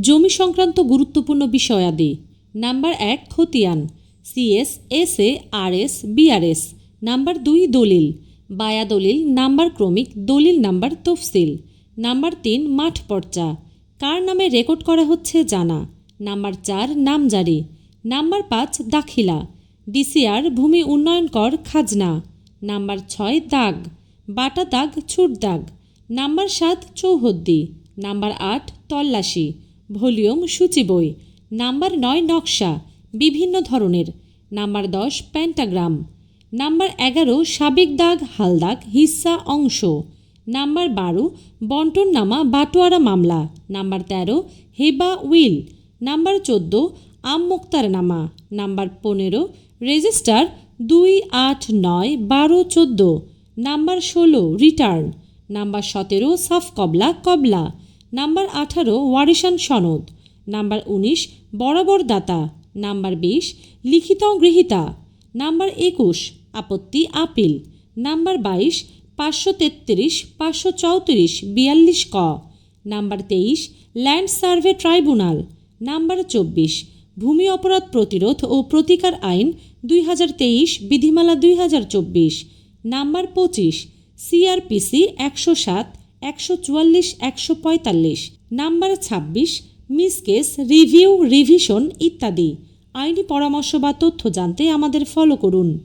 জমি সংক্রান্ত গুরুত্বপূর্ণ বিষয়াদি। নাম্বার এক, খতিয়ান। CS S A R S BRS. Number দুই, দলিল। বায়া দলিল, নাম্বার ক্রমিক, দলিল নাম্বার তফসিল। নাম্বার তিন, মাঠ পর্চা। কার নামে রেকর্ড করা হচ্ছে জানা। নাম্বার চার, নামজারি। নাম্বার পাঁচ, দাখিলা। ডিসিআর, ভূমি উন্নয়ন কর, খাজনা। নাম্বার ছয়, দাগ। বাটা দাগ, ছুট দাগ। নাম্বার সাত, চৌহদ্দি। নাম্বার আট, তল্লাশি। ভলিউম সূচি বই, নাম্বার নয় নকশা, বিভিন্ন ধরনের, নাম্বার দশ প্যান্টাগ্রাম, নাম্বার এগারো সাবেক দাগ হালদাগ হিস্সা অংশ, নাম্বার বারো বন্টন নামা বাটোয়ারা মামলা, নাম্বার তেরো হেবা উইল, নাম্বার চোদ্দ আম মোক্তার নামা নাম্বার পনেরো রেজিস্টার দুই আট নয় বারো চোদ্দ, নাম্বার ষোলো রিটার্ন, নাম্বার সতেরো সাফ কবলা কবলা নাম্বার আঠারো, ওয়ারিশান সনদ। নাম্বার উনিশ, বরাবর দাতা। নাম্বার বিশ, লিখিত গৃহীতা। নাম্বার একুশ, আপত্তি আপিল। নাম্বার বাইশ, পাঁচশো তেত্রিশ, পাঁচশো চৌত্রিশ, বিয়াল্লিশ ক। নাম্বার তেইশ, ল্যান্ড সার্ভে ট্রাইব্যুনাল। নাম্বার চব্বিশ, ভূমি অপরাধ প্রতিরোধ ও প্রতিকার আইন দুই হাজার তেইশ, বিধিমালা দুই হাজার চব্বিশ। নাম্বার পঁচিশ, সিআরপিসি একশো সাত একশো চুয়াল্লিশ একশো পঁয়তাল্লিশ, নাম্বার ছাব্বিশ মিসকেস রিভিউ, রিভিশন ইত্যাদি। আইনি পরামর্শ বা তথ্য জানতে আমাদের ফলো করুন।